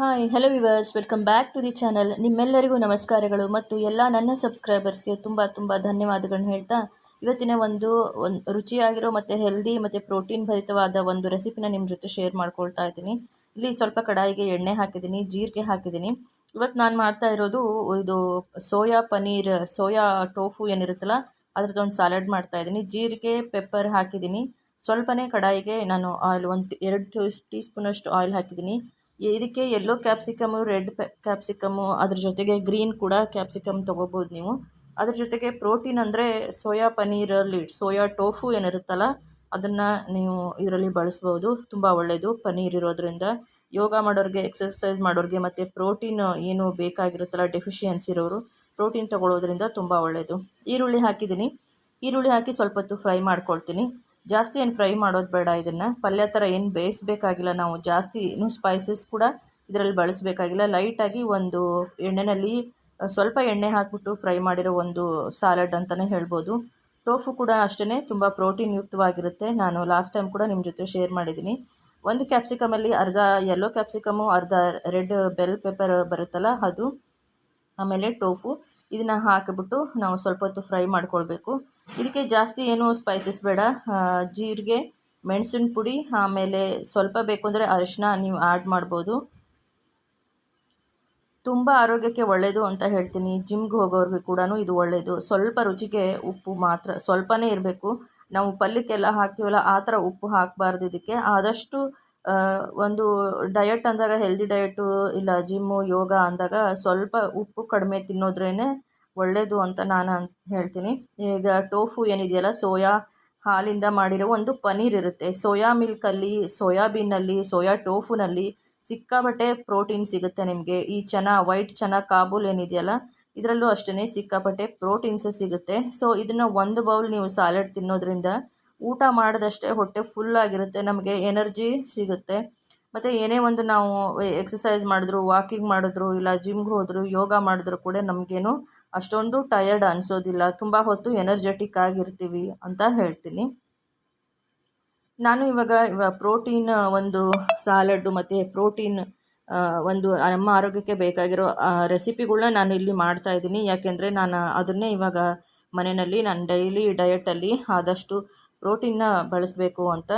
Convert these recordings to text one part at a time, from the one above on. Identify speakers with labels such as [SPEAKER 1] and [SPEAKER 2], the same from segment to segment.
[SPEAKER 1] Hi hello viewers welcome back to the channel ನಿಮ್ಮೆಲ್ಲರಿಗೂ ನಮಸ್ಕಾರಗಳು ಮತ್ತು ಎಲ್ಲ ನನ್ನ ಸಬ್ಸ್ಕ್ರೈಬರ್ಸ್ಗೆ ತುಂಬ ತುಂಬ ಧನ್ಯವಾದಗಳನ್ನ ಹೇಳ್ತಾ, ಇವತ್ತಿನ ಒಂದು ಒಂದು ರುಚಿಯಾಗಿರೋ ಮತ್ತು ಹೆಲ್ದಿ ಮತ್ತು ಪ್ರೋಟೀನ್ ಭರಿತವಾದ ಒಂದು ರೆಸಿಪಿನ ನಿಮ್ಮ ಜೊತೆ ಶೇರ್ ಮಾಡ್ಕೊಳ್ತಾ ಇದ್ದೀನಿ. ಇಲ್ಲಿ ಸ್ವಲ್ಪ ಕಡಾಯಿಗೆ ಎಣ್ಣೆ ಹಾಕಿದ್ದೀನಿ, ಜೀರಿಗೆ ಹಾಕಿದ್ದೀನಿ. ಇವತ್ತು ನಾನು ಮಾಡ್ತಾ ಇರೋದು ಇದು ಸೋಯಾ ಪನ್ನೀರ್ ಸೋಯಾ ಟೋಫು ಏನಿರುತ್ತಲ್ಲ ಅದ್ರದ್ದೊಂದು ಸಾಲಡ್ ಮಾಡ್ತಾ ಇದ್ದೀನಿ. ಜೀರಿಗೆ ಪೆಪ್ಪರ್ ಹಾಕಿದ್ದೀನಿ. ಸ್ವಲ್ಪನೇ ಕಡಾಯಿಗೆ ನಾನು ಆಯಿಲ್ ಒಂದು ಎರಡು ಟೀ ಸ್ಪೂನಷ್ಟು ಆಯಿಲ್ ಹಾಕಿದ್ದೀನಿ. ಇದಕ್ಕೆ ಎಲ್ಲೋ ಕ್ಯಾಪ್ಸಿಕಮು ರೆಡ್ ಕ್ಯಾಪ್ಸಿಕಮು ಅದ್ರ ಜೊತೆಗೆ ಗ್ರೀನ್ ಕೂಡ ಕ್ಯಾಪ್ಸಿಕಮ್ ತೊಗೋಬೋದು ನೀವು. ಅದ್ರ ಜೊತೆಗೆ ಪ್ರೋಟೀನ್ ಅಂದರೆ ಸೋಯಾ ಪನ್ನೀರಲ್ಲಿ ಸೋಯಾ ಟೋಫು ಏನಿರುತ್ತಲ್ಲ, ಅದನ್ನು ನೀವು ಇದರಲ್ಲಿ ಬಳಸ್ಬೋದು. ತುಂಬ ಒಳ್ಳೆಯದು ಪನೀರ್ ಇರೋದ್ರಿಂದ. ಯೋಗ ಮಾಡೋರಿಗೆ ಎಕ್ಸಸೈಸ್ ಮಾಡೋರಿಗೆ ಮತ್ತು ಪ್ರೋಟೀನ್ ಏನು ಬೇಕಾಗಿರುತ್ತಲ್ಲ ಡೆಫಿಷಿಯನ್ಸಿ ಇರೋರು ಪ್ರೋಟೀನ್ ತೊಗೊಳ್ಳೋದ್ರಿಂದ ತುಂಬ ಒಳ್ಳೆಯದು ಈರುಳ್ಳಿ ಹಾಕಿದ್ದೀನಿ. ಈರುಳ್ಳಿ ಹಾಕಿ ಸ್ವಲ್ಪ ಹೊತ್ತು ಫ್ರೈ ಮಾಡ್ಕೊಳ್ತೀನಿ. ಜಾಸ್ತಿ ಏನು ಫ್ರೈ ಮಾಡೋದು ಬೇಡ ಇದನ್ನು. ಪಲ್ಯ ಥರ ಏನು ಬೇಯಿಸಬೇಕಾಗಿಲ್ಲ ನಾವು. ಜಾಸ್ತಿ ಏನು ಸ್ಪೈಸಸ್ ಕೂಡ ಇದರಲ್ಲಿ ಬಳಸಬೇಕಾಗಿಲ್ಲ. ಲೈಟಾಗಿ ಒಂದು ಎಣ್ಣೆಯಲ್ಲಿ ಸ್ವಲ್ಪ ಎಣ್ಣೆ ಹಾಕಿಬಿಟ್ಟು ಫ್ರೈ ಮಾಡಿರೋ ಒಂದು ಸಾಲಡ್ ಅಂತಲೇ ಹೇಳ್ಬೋದು. ಟೋಫು ಕೂಡ ಅಷ್ಟೇ ತುಂಬ ಪ್ರೋಟೀನ್ ಯುಕ್ತವಾಗಿರುತ್ತೆ. ನಾನು ಲಾಸ್ಟ್ ಟೈಮ್ ಕೂಡ ನಿಮ್ಮ ಜೊತೆ ಶೇರ್ ಮಾಡಿದ್ದೀನಿ. ಒಂದು ಕ್ಯಾಪ್ಸಿಕಮಲ್ಲಿ ಅರ್ಧ ಯೆಲ್ಲೋ ಕ್ಯಾಪ್ಸಿಕಮು ಅರ್ಧ ರೆಡ್ ಬೆಲ್ ಪೆಪ್ಪರ್ ಬರುತ್ತಲ್ಲ ಅದು, ಆಮೇಲೆ ಟೋಫು. ಇದನ್ನು ಹಾಕಿಬಿಟ್ಟು ನಾವು ಸ್ವಲ್ಪ ಹೊತ್ತು ಫ್ರೈ ಮಾಡ್ಕೊಳ್ಬೇಕು. ಇದಕ್ಕೆ ಜಾಸ್ತಿ ಏನು ಸ್ಪೈಸಸ್ ಬೇಡ. ಜೀರಿಗೆ, ಮೆಣಸಿನ ಪುಡಿ, ಆಮೇಲೆ ಸ್ವಲ್ಪ ಬೇಕು ಅಂದರೆ ಅರಿಶಿನ ನೀವು ಆ್ಯಡ್ ಮಾಡ್ಬೋದು. ತುಂಬ ಆರೋಗ್ಯಕ್ಕೆ ಒಳ್ಳೆಯದು ಅಂತ ಹೇಳ್ತೀನಿ. ಜಿಮ್ಗೆ ಹೋಗೋರಿಗೆ ಕೂಡ ಇದು ಒಳ್ಳೆಯದು ಸ್ವಲ್ಪ ರುಚಿಗೆ ಉಪ್ಪು ಮಾತ್ರ, ಸ್ವಲ್ಪನೇ ಇರಬೇಕು. ನಾವು ಪಲ್ಯಕ್ಕೆಲ್ಲ ಹಾಕ್ತೀವಲ್ಲ, ಆ ಥರ ಉಪ್ಪು ಹಾಕಬಾರ್ದು ಇದಕ್ಕೆ. ಆದಷ್ಟು ಒಂದು ಡಯಟ್ ಅಂದಾಗ ಹೆಲ್ದಿ ಡಯಟು ಇಲ್ಲ ಜಿಮ್ಮು ಯೋಗ ಅಂದಾಗ ಸ್ವಲ್ಪ ಉಪ್ಪು ಕಡಿಮೆ ತಿನ್ನೋದ್ರೇ ಒಳ್ಳೆಯದು ಅಂತ ನಾನು ಹೇಳ್ತೀನಿ. ಈಗ ಟೋಫು ಏನಿದೆಯಲ್ಲ, ಸೋಯಾ ಹಾಲಿಂದ ಮಾಡಿರೋ ಒಂದು ಪನೀರ್ ಇರುತ್ತೆ. ಸೋಯಾ ಮಿಲ್ಕಲ್ಲಿ ಸೋಯಾಬೀನಲ್ಲಿ ಸೋಯಾ ಟೋಫುನಲ್ಲಿ ಸಿಕ್ಕಾಪಟ್ಟೆ ಪ್ರೋಟೀನ್ ಸಿಗುತ್ತೆ ನಿಮಗೆ. ಈ ಚೆನ್ನ ವೈಟ್ ಚನ ಕಾಬೂಲ್ ಏನಿದೆಯಲ್ಲ, ಇದರಲ್ಲೂ ಅಷ್ಟೇ ಸಿಕ್ಕಾಪಟ್ಟೆ ಪ್ರೋಟೀನ್ಸ್ ಸಿಗುತ್ತೆ. ಸೊ, ಇದನ್ನು ಒಂದು ಬೌಲ್ ನೀವು ಸ್ಯಾಲೆಡ್ ತಿನ್ನೋದ್ರಿಂದ ಊಟ ಮಾಡಿದಷ್ಟೇ ಹೊಟ್ಟೆ ಫುಲ್ ಆಗಿರುತ್ತೆ, ನಮಗೆ ಎನರ್ಜಿ ಸಿಗುತ್ತೆ. ಮತ್ತು ಏನೇ ಒಂದು ನಾವು ಎಕ್ಸಸೈಸ್ ಮಾಡಿದ್ರು ವಾಕಿಂಗ್ ಮಾಡಿದ್ರು, ಇಲ್ಲ ಜಿಮ್ಗೆ ಹೋದ್ರು, ಯೋಗ ಮಾಡಿದ್ರು ಕೂಡ ನಮಗೇನು ಅಷ್ಟೊಂದು ಟಯರ್ಡ್ ಅನಿಸೋದಿಲ್ಲ, ತುಂಬ ಹೊತ್ತು ಎನರ್ಜೆಟಿಕ್ ಆಗಿರ್ತೀವಿ ಅಂತ ಹೇಳ್ತೀನಿ. ನಾನು ಇವಾಗ ಇವಾಗ ಪ್ರೋಟೀನ್ ಒಂದು ಸಾಲಡ್ಡು ಮತ್ತು ಪ್ರೋಟೀನ್ ಒಂದು ನಮ್ಮ ಆರೋಗ್ಯಕ್ಕೆ ಬೇಕಾಗಿರೋ ರೆಸಿಪಿಗಳನ್ನ ನಾನು ಇಲ್ಲಿ ಮಾಡ್ತಾ ಇದ್ದೀನಿ. ಯಾಕೆಂದರೆ ನಾನು ಅದನ್ನೇ ಇವಾಗ ಮನೆಯಲ್ಲಿ ನಾನು ಡೈಲಿ ಡಯಟಲ್ಲಿ ಆದಷ್ಟು ಪ್ರೋಟೀನ್ನ ಬಳಸಬೇಕು ಅಂತ.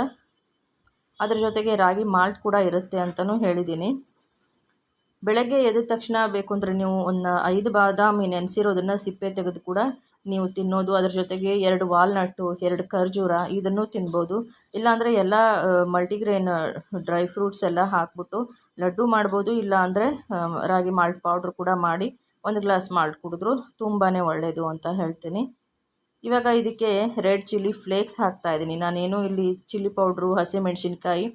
[SPEAKER 1] ಅದ್ರ ಜೊತೆಗೆ ರಾಗಿ ಮಾಲ್ಟ್ ಕೂಡ ಇರುತ್ತೆ ಅಂತಲೂ ಹೇಳಿದ್ದೀನಿ. ಬೆಳಗ್ಗೆ ಎದ್ದ ತಕ್ಷಣ ಬೇಕು ಅಂದರೆ ನೀವು ಒಂದು ಐದು ಬಾದಾಮಿ ನೆನೆಸಿರೋದನ್ನು ಸಿಪ್ಪೆ ತೆಗೆದು ಕೂಡ ನೀವು ತಿನ್ನೋದು, ಅದ್ರ ಜೊತೆಗೆ ಎರಡು ವಾಲ್ನಟ್ಟು, ಎರಡು ಖರ್ಜೂರ ಇದನ್ನು ತಿನ್ಬೋದು. ಇಲ್ಲಾಂದರೆ ಎಲ್ಲ ಮಲ್ಟಿಗ್ರೇನ್, ಡ್ರೈ ಫ್ರೂಟ್ಸ್ ಎಲ್ಲ ಹಾಕ್ಬಿಟ್ಟು ಲಡ್ಡು ಮಾಡ್ಬೋದು, ಇಲ್ಲ ಅಂದರೆ ರಾಗಿ ಮಾಲ್ಟ್ ಪೌಡ್ರ್ ಕೂಡ ಮಾಡಿ ಒಂದು ಗ್ಲಾಸ್ ಮಾಲ್ಟ್ ಕುಡಿದ್ರು ತುಂಬಾ ಒಳ್ಳೆಯದು ಅಂತ ಹೇಳ್ತೀನಿ. ಇವಾಗ ಇದಕ್ಕೆ ರೆಡ್ ಚಿಲ್ಲಿ ಫ್ಲೇಕ್ಸ್ ಹಾಕ್ತಾ ಇದ್ದೀನಿ. ನಾನೇನು ಇಲ್ಲಿ ಚಿಲ್ಲಿ ಪೌಡ್ರು ಹಸಿಮೆಣ್ಸಿನ್ಕಾಯಿ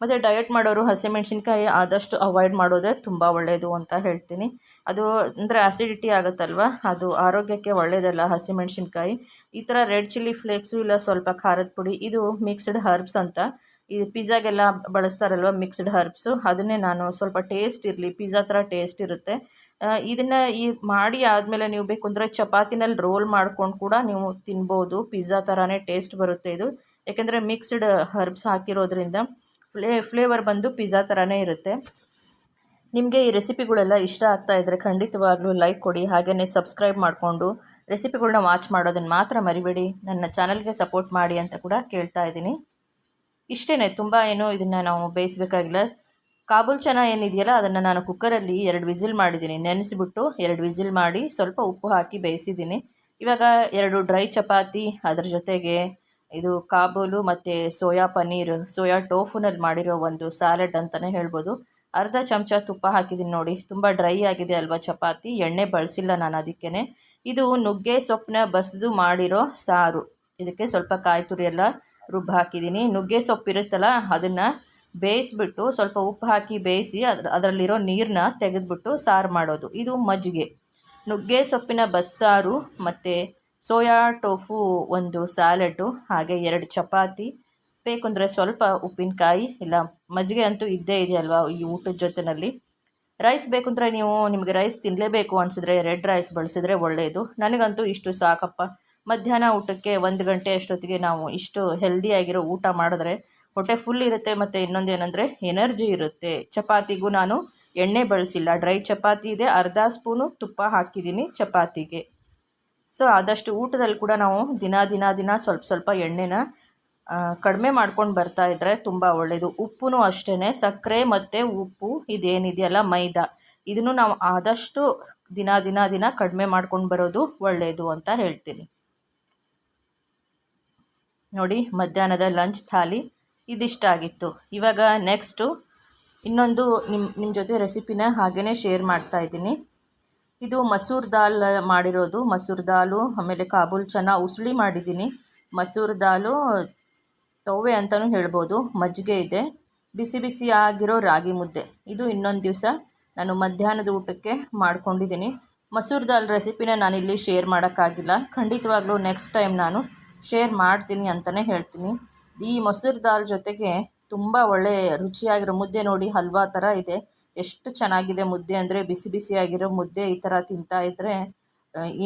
[SPEAKER 1] ಮತ್ತು ಡಯಟ್ ಮಾಡೋರು ಹಸಿಮೆಣ್ಸಿನ್ಕಾಯಿ ಆದಷ್ಟು ಅವಾಯ್ಡ್ ಮಾಡೋದೇ ತುಂಬ ಒಳ್ಳೆಯದು ಅಂತ ಹೇಳ್ತೀನಿ. ಅದು ಅಂದರೆ ಆ್ಯಸಿಡಿಟಿ ಆಗುತ್ತಲ್ವ? ಅದು ಆರೋಗ್ಯಕ್ಕೆ ಒಳ್ಳೆಯದಲ್ಲ ಹಸಿಮೆಣ್ಸಿನ್ಕಾಯಿ. ಈ ಥರ ರೆಡ್ ಚಿಲ್ಲಿ ಫ್ಲೇಕ್ಸು ಇಲ್ಲ ಸ್ವಲ್ಪ ಖಾರದ ಪುಡಿ, ಇದು ಮಿಕ್ಸ್ಡ್ ಹರ್ಬ್ಸ್ ಅಂತ. ಈ ಪಿಜ್ಜಾಗೆಲ್ಲ ಬಳಸ್ತಾರಲ್ವ ಮಿಕ್ಸ್ಡ್ ಹರ್ಬ್ಸು ಅದನ್ನೇ ನಾನು ಸ್ವಲ್ಪ ಟೇಸ್ಟ್ ಇರಲಿ ಪಿಜ್ಜಾ ಥರ ಟೇಸ್ಟ್ ಇರುತ್ತೆ. ಇದನ್ನು ಈ ಮಾಡಿ ಆದಮೇಲೆ ನೀವು ಬೇಕು ಅಂದರೆ ಚಪಾತಿನಲ್ಲಿ ರೋಲ್ ಮಾಡ್ಕೊಂಡು ಕೂಡ ನೀವು ತಿನ್ಬೋದು. ಪಿಜ್ಜಾ ಥರನೇ ಟೇಸ್ಟ್ ಬರುತ್ತೆ ಇದು. ಯಾಕೆಂದರೆ ಮಿಕ್ಸ್ಡ್ ಹರ್ಬ್ಸ್ ಹಾಕಿರೋದ್ರಿಂದ ಫ್ಲೇ, ಫ್ಲೇವರ್ ಬಂದು ಪಿಜ್ಜಾ ಥರನೇ ಇರುತ್ತೆ. ನಿಮಗೆ ಈ ರೆಸಿಪಿಗಳೆಲ್ಲ ಇಷ್ಟ ಆಗ್ತಾ ಇದ್ದರೆ ಖಂಡಿತವಾಗ್ಲೂ ಲೈಕ್ ಕೊಡಿ ಹಾಗೆಯೇ ಸಬ್ಸ್ಕ್ರೈಬ್ ಮಾಡಿಕೊಂಡು ರೆಸಿಪಿಗಳನ್ನ ವಾಚ್ ಮಾಡೋದನ್ನು ಮಾತ್ರ ಮರಿಬೇಡಿ. ನನ್ನ ಚಾನಲ್ಗೆ ಸಪೋರ್ಟ್ ಮಾಡಿ ಅಂತ ಕೂಡ ಕೇಳ್ತಾ ಇದ್ದೀನಿ. ಇಷ್ಟೇ ತುಂಬ ಏನು ಇದನ್ನು ನಾವು ಬೇಯಿಸಬೇಕಾಗಿಲ್ಲ. ಕಾಬೂಲ್ ಚೆನ್ನ ಏನಿದೆಯಲ್ಲ, ಅದನ್ನು ನಾನು ಕುಕ್ಕರಲ್ಲಿ ಎರಡು ವಿಸಿಲ್ ಮಾಡಿದ್ದೀನಿ. ನೆನೆಸಿಬಿಟ್ಟು ಎರಡು ವಿಸಿಲ್ ಮಾಡಿ ಸ್ವಲ್ಪ ಉಪ್ಪು ಹಾಕಿ ಬೇಯಿಸಿದ್ದೀನಿ. ಇವಾಗ ಎರಡು ಡ್ರೈ ಚಪಾತಿ, ಅದರ ಜೊತೆಗೆ ಇದು ಕಾಬೂಲು ಮತ್ತು ಸೋಯಾ ಪನ್ನೀರ್, ಸೋಯಾ ಟೋಫುನಲ್ಲಿ ಮಾಡಿರೋ ಒಂದು ಸ್ಯಾಲೆಡ್ ಅಂತಲೇ ಹೇಳ್ಬೋದು. ಅರ್ಧ ಚಮಚ ತುಪ್ಪ ಹಾಕಿದ್ದೀನಿ ನೋಡಿ. ತುಂಬ ಡ್ರೈ ಆಗಿದೆ ಅಲ್ವಾ ಚಪಾತಿ? ಎಣ್ಣೆ ಬಳಸಿಲ್ಲ ನಾನು ಅದಕ್ಕೇ ಇದು ನುಗ್ಗೆ ಸೊಪ್ಪನ್ನ ಬಸಿದು ಮಾಡಿರೋ ಸಾರು. ಇದಕ್ಕೆ ಸ್ವಲ್ಪ ಕಾಯಿ ತುರಿ ಎಲ್ಲ ರುಬ್ಬಿ ಹಾಕಿದ್ದೀನಿ ನುಗ್ಗೆ ಸೊಪ್ಪು ಇರುತ್ತಲ್ಲ, ಅದನ್ನು ಬೇಯಿಸ್ಬಿಟ್ಟು ಸ್ವಲ್ಪ ಉಪ್ಪು ಹಾಕಿ ಬೇಯಿಸಿ ಅದ್ರ ಅದರಲ್ಲಿರೋ ನೀರನ್ನ ತೆಗೆದುಬಿಟ್ಟು ಸಾರು ಮಾಡೋದು. ಇದು ಮಜ್ಜಿಗೆ. ನುಗ್ಗೆ ಸೊಪ್ಪಿನ ಬಸ್ಸಾರು ಮತ್ತು ಸೋಯಾ, ಟೋಫು, ಒಂದು ಸ್ಯಾಲೆಡ್ಡು ಹಾಗೆ ಎರಡು ಚಪಾತಿ. ಬೇಕಂದರೆ ಸ್ವಲ್ಪ ಉಪ್ಪಿನಕಾಯಿ, ಇಲ್ಲ ಮಜ್ಜಿಗೆ ಅಂತೂ ಇದ್ದೇ ಇದೆಯಲ್ವಾ ಈ ಊಟದ ಜೊತೆಯಲ್ಲಿ ರೈಸ್ ಬೇಕಂದರೆ ನೀವು ನಿಮಗೆ ರೈಸ್ ತಿನ್ನಲೇಬೇಕು ಅನಿಸಿದ್ರೆ, ರೆಡ್ ರೈಸ್ ಬಳಸಿದ್ರೆ ಒಳ್ಳೆಯದು ನನಗಂತೂ ಇಷ್ಟು ಸಾಕಪ್ಪ. ಮಧ್ಯಾಹ್ನ ಊಟಕ್ಕೆ ಒಂದು ಗಂಟೆ ಅಷ್ಟೊತ್ತಿಗೆ ನಾವು ಇಷ್ಟು ಹೆಲ್ದಿಯಾಗಿರೋ ಊಟ ಮಾಡಿದ್ರೆ ಹೊಟ್ಟೆ ಫುಲ್ ಇರುತ್ತೆ, ಮತ್ತು ಇನ್ನೊಂದು ಏನಂದರೆ ಎನರ್ಜಿ ಇರುತ್ತೆ. ಚಪಾತಿಗೂ ನಾನು ಎಣ್ಣೆ ಬಳಸಿಲ್ಲ. ಡ್ರೈ ಚಪಾತಿ ಇದೆ, ಅರ್ಧ ಸ್ಪೂನು ತುಪ್ಪ ಹಾಕಿದ್ದೀನಿ ಚಪಾತಿಗೆ. ಸೊ ಆದಷ್ಟು ಊಟದಲ್ಲಿ ಕೂಡ ನಾವು ದಿನ ದಿನ ದಿನ ಸ್ವಲ್ಪ ಸ್ವಲ್ಪ ಎಣ್ಣೆನ ಕಡಿಮೆ ಮಾಡ್ಕೊಂಡು ಬರ್ತಾ ಇದ್ದರೆ ತುಂಬ ಒಳ್ಳೆಯದು ಉಪ್ಪು ಅಷ್ಟೇ ಸಕ್ಕರೆ ಮತ್ತು ಉಪ್ಪು, ಇದೇನಿದೆಯಲ್ಲ, ಮೈದಾ. ಇದನ್ನು ನಾವು ಆದಷ್ಟು ದಿನ ದಿನ ದಿನ ಕಡಿಮೆ ಮಾಡ್ಕೊಂಡು ಬರೋದು ಒಳ್ಳೆಯದು ಅಂತ ಹೇಳ್ತೀನಿ. ನೋಡಿ, ಮಧ್ಯಾಹ್ನದ ಲಂಚ್ ಥಾಲಿ ಇದಿಷ್ಟ ಆಗಿತ್ತು. ಇವಾಗ ನೆಕ್ಸ್ಟು ಇನ್ನೊಂದು ನಿಮ್ಮ ನಿಮ್ಮ ಜೊತೆ ರೆಸಿಪಿನ ಹಾಗೇ ಶೇರ್ ಮಾಡ್ತಾ ಇದ್ದೀನಿ. ಇದು ಮಸೂರ್ ದಾಲ್ ಮಾಡಿರೋದು, ಮಸೂರ್ ದಾಲು, ಆಮೇಲೆ ಕಾಬೂಲ್ ಚನ ಉಸುಳಿ ಮಾಡಿದ್ದೀನಿ. ಮಸೂರ್ ದಾಲು ತವ್ವೆ ಅಂತಲೂ ಹೇಳ್ಬೋದು, ಮಜ್ಜಿಗೆ ಇದೆ. ಬಿಸಿ ಬಿಸಿ ಆಗಿರೋ ರಾಗಿ ಮುದ್ದೆ. ಇದು ಇನ್ನೊಂದು ದಿವಸ ನಾನು ಮಧ್ಯಾಹ್ನದ ಊಟಕ್ಕೆ ಮಾಡ್ಕೊಂಡಿದ್ದೀನಿ. ಮಸೂರ್ ದಾಲ್ ರೆಸಿಪಿನ ನಾನಿಲ್ಲಿ ಶೇರ್ ಮಾಡೋಕ್ಕಾಗಿಲ್ಲ. ಖಂಡಿತವಾಗ್ಲೂ ನೆಕ್ಸ್ಟ್ ಟೈಮ್ ನಾನು ಶೇರ್ ಮಾಡ್ತೀನಿ ಅಂತಲೇ ಹೇಳ್ತೀನಿ. ಈ ಮೊಸರು ದಾಲ್ ಜೊತೆಗೆ ತುಂಬ ಒಳ್ಳೆ ರುಚಿಯಾಗಿರೋ ಮುದ್ದೆ ನೋಡಿ ಹಲ್ವಾ ಥರ ಇದೆ. ಎಷ್ಟು ಚೆನ್ನಾಗಿದೆ ಮುದ್ದೆ ಅಂದರೆ ಬಿಸಿ ಬಿಸಿಯಾಗಿರೋ ಮುದ್ದೆ ಈ ಥರ ತಿಂತಾ ಇದ್ದರೆ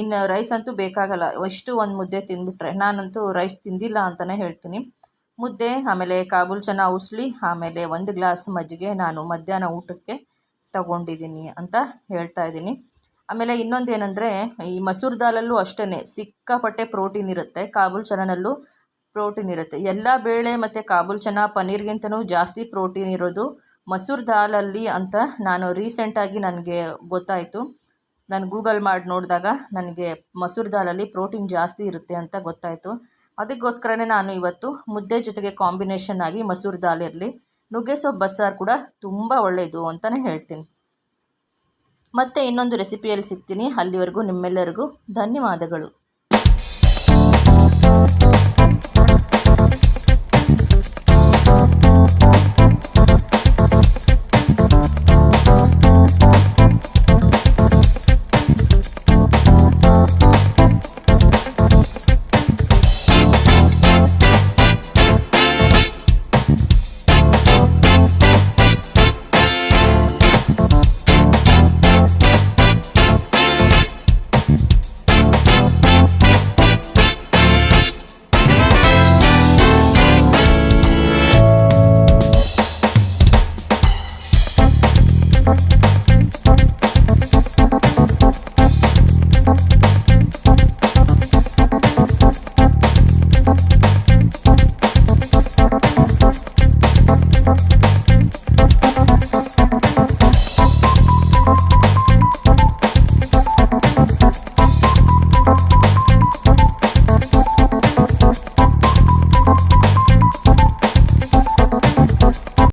[SPEAKER 1] ಇನ್ನು ರೈಸ್ ಅಂತೂ ಬೇಕಾಗಲ್ಲ. ಎಷ್ಟು ಒಂದು ಮುದ್ದೆ ತಿಂದ್ಬಿಟ್ರೆ, ನಾನಂತೂ ರೈಸ್ ತಿಂದಿಲ್ಲ ಅಂತಲೇ ಹೇಳ್ತೀನಿ. ಮುದ್ದೆ, ಆಮೇಲೆ ಕಾಬೂಲ್ ಚನ ಉಸ್ಲಿ, ಆಮೇಲೆ ಒಂದು ಗ್ಲಾಸ್ ಮಜ್ಜಿಗೆ ನಾನು ಮಧ್ಯಾಹ್ನ ಊಟಕ್ಕೆ ತಗೊಂಡಿದ್ದೀನಿ ಅಂತ ಹೇಳ್ತಾ ಇದ್ದೀನಿ. ಆಮೇಲೆ ಇನ್ನೊಂದು ಏನಂದರೆ, ಈ ಮಸೂರ್ ದಾಲಲ್ಲೂ ಅಷ್ಟೇ ಸಿಕ್ಕಾಪಟ್ಟೆ ಪ್ರೋಟೀನ್ ಇರುತ್ತೆ. ಕಾಬೂಲ್ ಚನನಲ್ಲೂ ಪ್ರೋಟೀನ್ ಇರುತ್ತೆ. ಎಲ್ಲ ಬೇಳೆ ಮತ್ತು ಕಾಬೂಲ್ ಚನ ಪನ್ನೀರ್ಗಿಂತನೂ ಜಾಸ್ತಿ ಪ್ರೋಟೀನ್ ಇರೋದು ಮಸೂರ್ ದಾಲಲ್ಲಿ ಅಂತ ನಾನು ರೀಸೆಂಟಾಗಿ ನನಗೆ ಗೊತ್ತಾಯಿತು. ನಾನು ಗೂಗಲ್ ಮಾಡಿ ನೋಡಿದಾಗ ನನಗೆ ಮಸೂರ್ ದಾಲಲ್ಲಿ ಪ್ರೋಟೀನ್ ಜಾಸ್ತಿ ಇರುತ್ತೆ ಅಂತ ಗೊತ್ತಾಯಿತು. ಅದಕ್ಕೋಸ್ಕರನೇ ನಾನು ಇವತ್ತು ಮುದ್ದೆ ಜೊತೆಗೆ ಕಾಂಬಿನೇಷನ್ ಆಗಿ ಮಸೂರ್ ದಾಲ್ ಇರಲಿ. ನುಗ್ಗೆ ಸೊಪ್ಪು ಬಸ್ಸಾರು ಕೂಡ ತುಂಬ ಒಳ್ಳೆಯದು ಅಂತಲೇ ಹೇಳ್ತೀನಿ. ಮತ್ತೆ ಇನ್ನೊಂದು ರೆಸಿಪಿಯಲ್ಲಿ ಸಿಗ್ತೀನಿ. ಅಲ್ಲಿವರೆಗೂ ನಿಮ್ಮೆಲ್ಲರಿಗೂ ಧನ್ಯವಾದಗಳು.